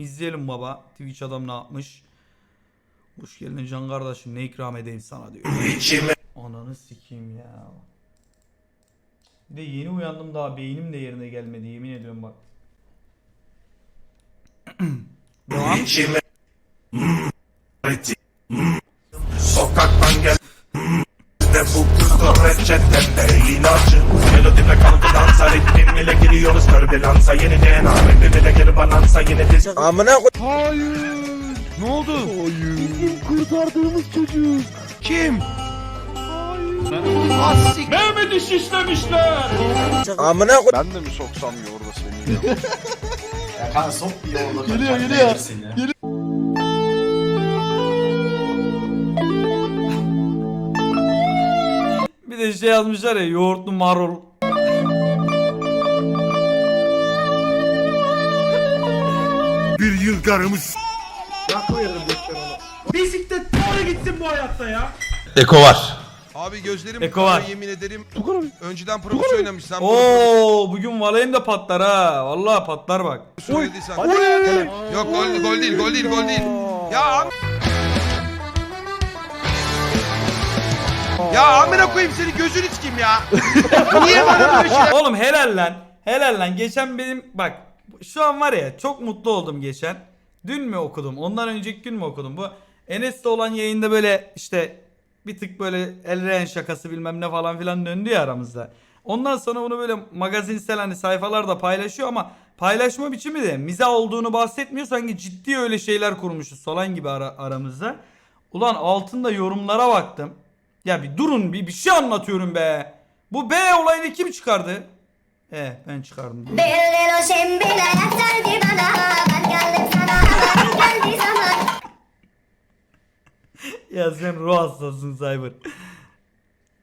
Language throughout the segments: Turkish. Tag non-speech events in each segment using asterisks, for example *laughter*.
İzleyelim baba. Twitch adam ne yapmış? Hoş geldin can kardeşim ne ikram edeyim sana diyor. Ananı sikeyim ya. Bir de yeni uyandım daha beynim de yerine gelmedi yemin ediyorum bak. Devam. Reçetemde ilacı Melodime kaldı dansa ritmim ile giriyoruz törbilansa Yeni DNA ritmim ile geri balansa Yine diz Amına koy. Ne oldu? Amına koy. Ben de mi soksam yoğurda seni? Ya *laughs* kanka sok bir yoğurda. Geliyor, takmak geliyor. De şey yazmışlar ya yoğurtlu marul. Bir yıl karımız Eko var. Abi gözlerim Eko var. yemin ederim. Önceden profesör oynamış sen bunu Oo bugün Valheim de patlar ha. Vallahi patlar bak. söylediysen. Yok gol, gol değil gol değil gol değil. Ya am- Ya amına koyayım seni gözünü sikeyim ya. *laughs* Niye bana böyle şey? Oğlum helal lan. Helal lan. Geçen benim bak şu an var ya çok mutlu oldum geçen. Dün mü okudum? Ondan önceki gün mü okudum? Bu Enes'te olan yayında böyle işte bir tık böyle elren şakası bilmem ne falan filan döndü ya aramızda. Ondan sonra bunu böyle magazinsel hani sayfalarda paylaşıyor ama paylaşma biçimi de miza olduğunu bahsetmiyor. Sanki ciddi öyle şeyler kurmuşuz falan gibi ara- aramızda. Ulan altında yorumlara baktım. Ya bir durun bir, bir şey anlatıyorum be. Bu B olayını kim çıkardı? E ben çıkardım. *laughs* Ya sen ruh hastasın Cyber.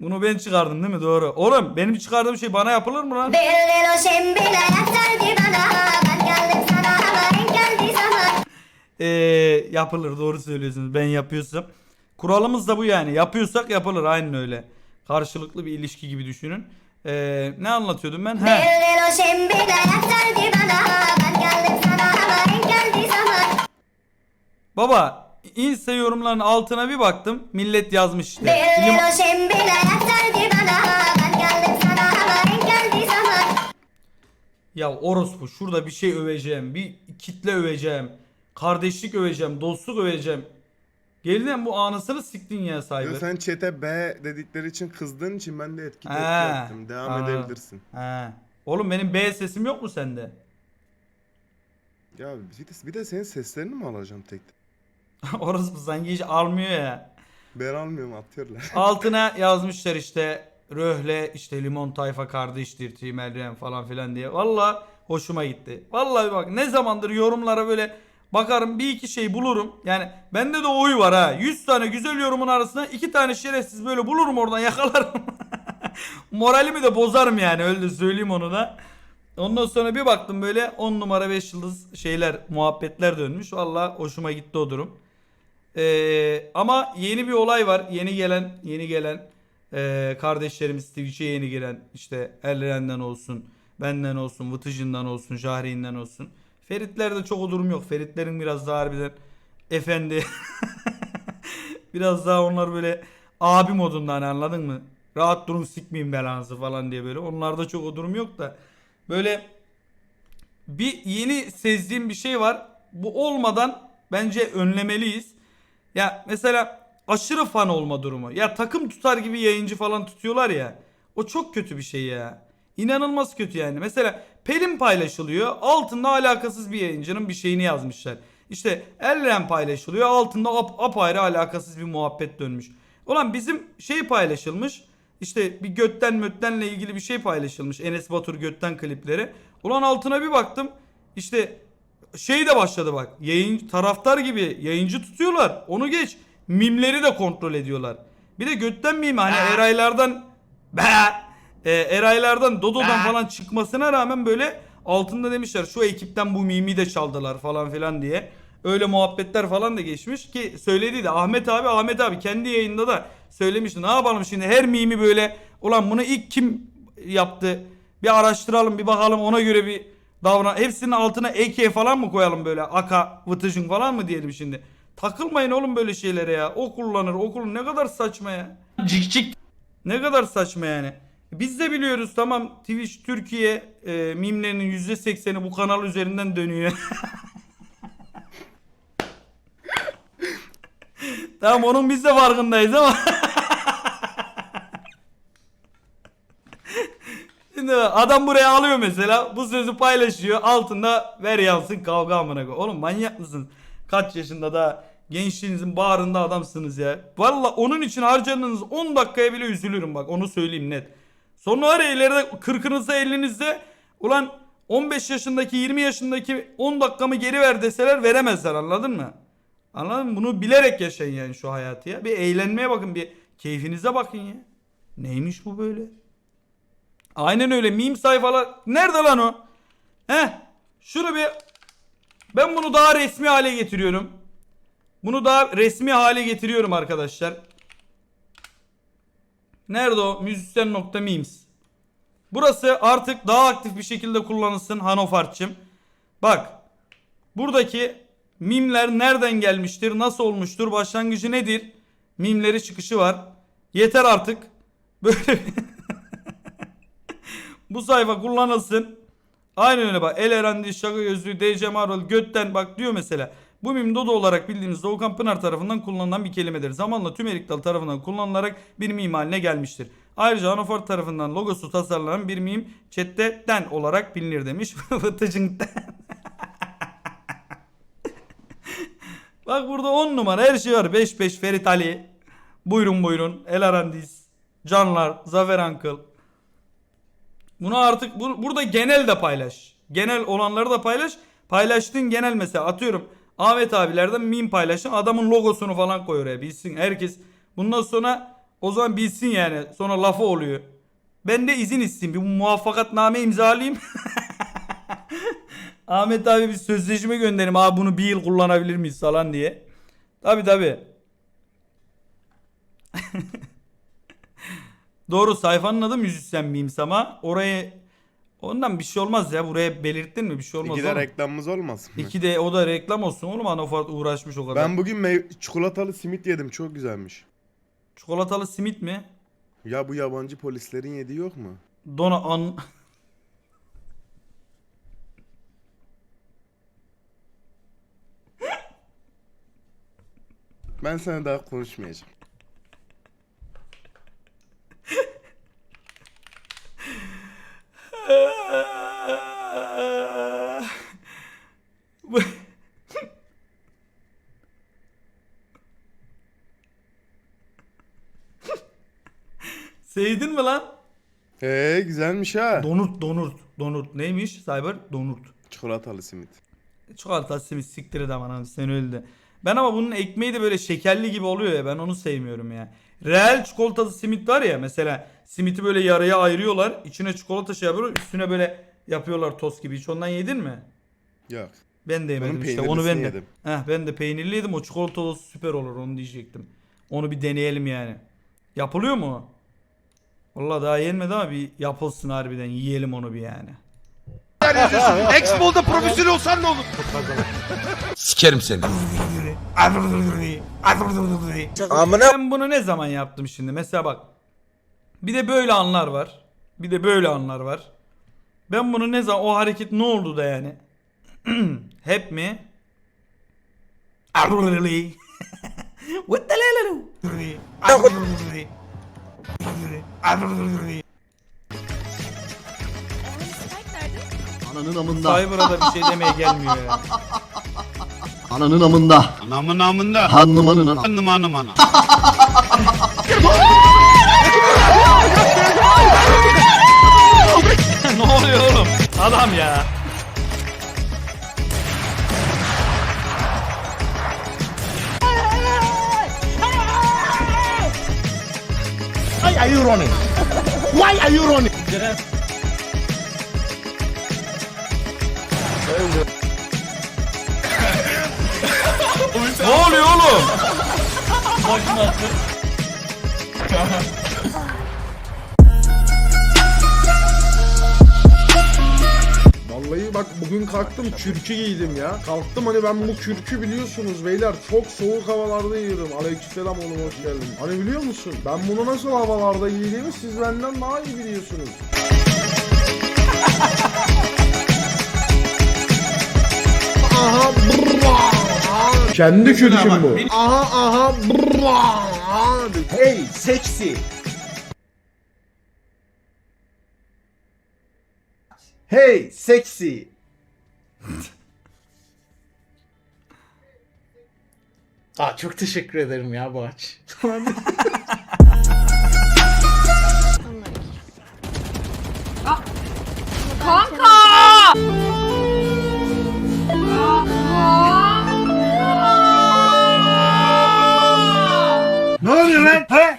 Bunu ben çıkardım değil mi? Doğru. Oğlum benim çıkardığım şey bana yapılır mı lan? Bir lilo şimdi yeterdi bana Ben geldim sana ben geldiği zaman Ee, yapılır doğru söylüyorsunuz. Ben yapıyorsam. Kuralımız da bu yani. Yapıyorsak yapılır aynen öyle. Karşılıklı bir ilişki gibi düşünün. Ee, ne anlatıyordum ben? He. Baba Insta yorumların altına bir baktım. Millet yazmış işte. Zaman Ya orospu şurada bir şey öveceğim. Bir kitle öveceğim. Kardeşlik öveceğim. Dostluk öveceğim. Geldin bu anısını siktin ya Ya sahibi. sen çete B dedikleri için kızdığın için ben de etki tepki yaptım. Devam anladım. edebilirsin. He. Oğlum benim B sesim yok mu sende? Ya bir de, bir de senin seslerini mi alacağım tek tek? *laughs* orospu sanki hiç almıyor ya. Ben almıyorum atıyorlar. *laughs* Altına yazmışlar işte Röhle işte limon tayfa kardeştir Team Elren falan filan diye. Valla hoşuma gitti. Vallahi bak ne zamandır yorumlara böyle bakarım bir iki şey bulurum. Yani bende de o huy var ha. 100 tane güzel yorumun arasına iki tane şerefsiz böyle bulurum oradan *laughs* yakalarım. Moralimi de bozarım yani öyle söyleyeyim onu da. Ondan sonra bir baktım böyle 10 numara 5 yıldız şeyler muhabbetler dönmüş. Valla hoşuma gitti o durum. Ee, ama yeni bir olay var. Yeni gelen yeni gelen ee, kardeşlerimiz Twitch'e yeni giren işte Elren'den olsun, benden olsun, Vıtıcın'dan olsun, Jahreyn'den olsun. Feritler'de çok o durum yok. Feritlerin biraz daha harbiden efendi. *laughs* biraz daha onlar böyle abi modunda hani anladın mı? Rahat durun sikmeyin belanızı falan diye böyle. Onlarda çok o durum yok da. Böyle bir yeni sezdiğim bir şey var. Bu olmadan bence önlemeliyiz. Ya mesela aşırı fan olma durumu. Ya takım tutar gibi yayıncı falan tutuyorlar ya. O çok kötü bir şey ya. İnanılmaz kötü yani. Mesela Pelin paylaşılıyor. Altında alakasız bir yayıncının bir şeyini yazmışlar. İşte Elren paylaşılıyor. Altında ap apayrı alakasız bir muhabbet dönmüş. Ulan bizim şey paylaşılmış. İşte bir götten möttenle ilgili bir şey paylaşılmış. Enes Batur götten klipleri. Ulan altına bir baktım. İşte şey de başladı bak. Yayın taraftar gibi yayıncı tutuyorlar. Onu geç. Mimleri de kontrol ediyorlar. Bir de götten mimi hani Eraylardan be e, Eraylardan Dodo'dan falan çıkmasına rağmen böyle altında demişler şu ekipten bu mimi de çaldılar falan filan diye. Öyle muhabbetler falan da geçmiş ki söyledi de Ahmet abi Ahmet abi kendi yayında da söylemişti. Ne yapalım şimdi her mimi böyle ulan bunu ilk kim yaptı? Bir araştıralım bir bakalım ona göre bir davran hepsinin altına EK falan mı koyalım böyle aka vıtıcın falan mı diyelim şimdi. Takılmayın oğlum böyle şeylere ya. O kullanır o kullanır ne kadar saçma ya. Cik cik. Ne kadar saçma yani. Biz de biliyoruz tamam Twitch Türkiye e, mimlerinin %80'i bu kanal üzerinden dönüyor. *laughs* tamam onun biz de farkındayız ama. *laughs* Şimdi adam buraya alıyor mesela bu sözü paylaşıyor altında ver yansın kavga amına koy. Oğlum manyak mısınız? Kaç yaşında da gençliğinizin bağrında adamsınız ya. Valla onun için harcadığınız 10 dakikaya bile üzülürüm bak onu söyleyeyim net. Sonra var ya ileride 40'ınızda 50'nizde ulan 15 yaşındaki 20 yaşındaki 10 dakikamı geri ver deseler veremezler anladın mı? Anladın mı? Bunu bilerek yaşayın yani şu hayatı ya. Bir eğlenmeye bakın bir keyfinize bakın ya. Neymiş bu böyle? Aynen öyle meme sayfalar. Nerede lan o? Heh. Şunu bir ben bunu daha resmi hale getiriyorum. Bunu daha resmi hale getiriyorum arkadaşlar. Nerede o? Müzisyen.memes. Burası artık daha aktif bir şekilde kullanılsın Hanofarçım. Bak. Buradaki mimler nereden gelmiştir? Nasıl olmuştur? Başlangıcı nedir? Mimleri çıkışı var. Yeter artık. *laughs* Böyle *laughs* bu sayfa kullanılsın. Aynen öyle bak. El Erendi, Şaka Gözlüğü, DC Marvel, Götten bak diyor mesela. Bu mim Dodo olarak bildiğimiz Doğukan Pınar tarafından kullanılan bir kelimedir. Zamanla tüm Erik Dalı tarafından kullanılarak bir mim haline gelmiştir. Ayrıca Anofort tarafından logosu tasarlanan bir mim chatte olarak bilinir demiş. *laughs* Vıtıcınkten. Bak burada 10 numara her şey var. 5-5 Ferit Ali. Buyurun buyurun. El Arandis. Canlar. Zafer Uncle. Bunu artık bu, burada genel de paylaş. Genel olanları da paylaş. Paylaştığın genel mesela atıyorum Ahmet abilerden meme paylaşın adamın logosunu falan koy oraya bilsin herkes. Bundan sonra o zaman bilsin yani sonra lafı oluyor. Ben de izin isteyeyim bir muvaffakatname imzalayayım. *laughs* Ahmet abi bir sözleşme gönderim abi bunu bir yıl kullanabilir miyiz falan diye. Tabi tabi. *laughs* Doğru sayfanın adı müzisyen memes ama oraya ondan bir şey olmaz ya buraya belirttin mi bir şey olmaz. İki de oğlum. reklamımız olmasın mı? İki de o da reklam olsun oğlum Anofart uğraşmış o kadar. Ben bugün mey- çikolatalı simit yedim çok güzelmiş. Çikolatalı simit mi? Ya bu yabancı polislerin yediği yok mu? Dona an... Ben sana daha konuşmayacağım. Sevdin mi lan? Ee güzelmiş ha. Donurt donurt donurt neymiş Cyber donurt. Çikolatalı simit. Çikolata simit siktir et aman abi sen öyle de. Ben ama bunun ekmeği de böyle şekerli gibi oluyor ya ben onu sevmiyorum ya. Real çikolatalı simit var ya mesela simiti böyle yarıya ayırıyorlar. içine çikolata şey yapıyorlar üstüne böyle yapıyorlar tost gibi. Hiç ondan yedin mi? Yok. Ben de yemedim işte onu ben de. yedim. Heh, ben de peynirliydim o çikolatalı süper olur onu diyecektim. Onu bir deneyelim yani. Yapılıyor mu? o? Vallahi daha yenmedi ama bir yapılsın harbiden yiyelim onu bir yani. Expo'da profesyonel olsan ne olur? Sikerim seni. Ben bunu ne zaman yaptım şimdi? Mesela bak. Bir de böyle anlar var. Bir de böyle anlar var. Ben bunu ne zaman o hareket ne oldu da yani? *clears throat* Hep mi? *laughs* What the hell? Ananın amında. Cyber'a da bir şey demeye gelmiyor ya. *laughs* Ananın amında. Anamın amında. Hannumanın ana. Anım anım ana. *laughs* ne oluyor oğlum? Adam ya. ne oğlum? Vallahi bak bugün kalktım kürkü giydim ya. Kalktım hani ben bu kürkü biliyorsunuz beyler çok soğuk havalarda giyiyorum. Aleykümselam oğlum hoş geldin. Hani biliyor musun? Ben bunu nasıl havalarda giydiğimi siz benden daha iyi biliyorsunuz. Aha brrrr. Kendi kürküm bu. Aha aha brrrr. Hey seksi. Hey seksi. Aa çok teşekkür ederim ya bu aç. Ne oluyor lan? He?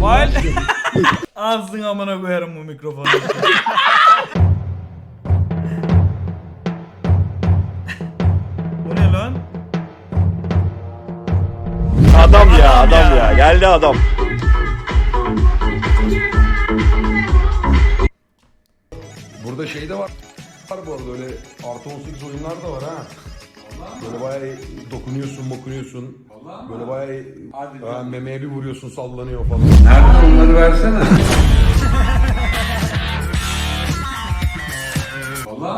Vay. Ağzın amına koyarım bu mikrofonu. bu ne lan? Adam ya adam ya. Geldi adam. Burada şey de var. Var bu arada öyle artı 18 oyunlar da var ha. Böyle bayağı dokunuyorsun, dokunuyorsun. Böyle bayağı ha, memeye bir vuruyorsun sallanıyor falan. Nerede onları versene.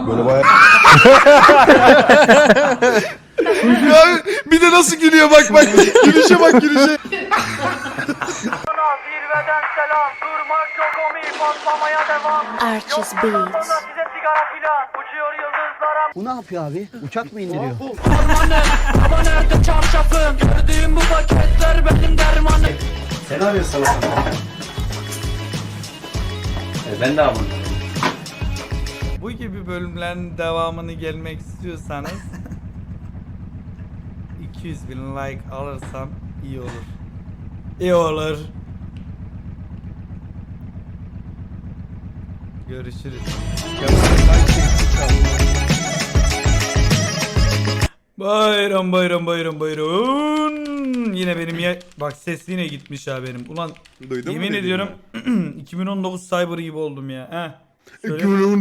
Böyle bayağı Ya bir de nasıl gülüyor bak bak. Gülüşe bak gülüşe. *laughs* Durmak yok omi patlamaya devam Arches Beats. Size sigara filan Uçuyor yıldızlara Bu ne yapıyor abi? Uçak mı indiriyor? Baba nerede çarşafım Gördüğüm bu paketler benim dermanım Senaryo sana. Ben de abone Bu gibi bölümlerin devamını gelmek istiyorsanız *laughs* 200 bin like alırsam iyi olur. İyi olur. Görüşürüz. Bayram bayram bayram bayram. Yine benim ya bak ses yine gitmiş ha benim. Ulan Duydun mu yemin dediğimi? ediyorum 2019 *clears throat* Cyber gibi oldum ya. Heh. Söyle. Gülün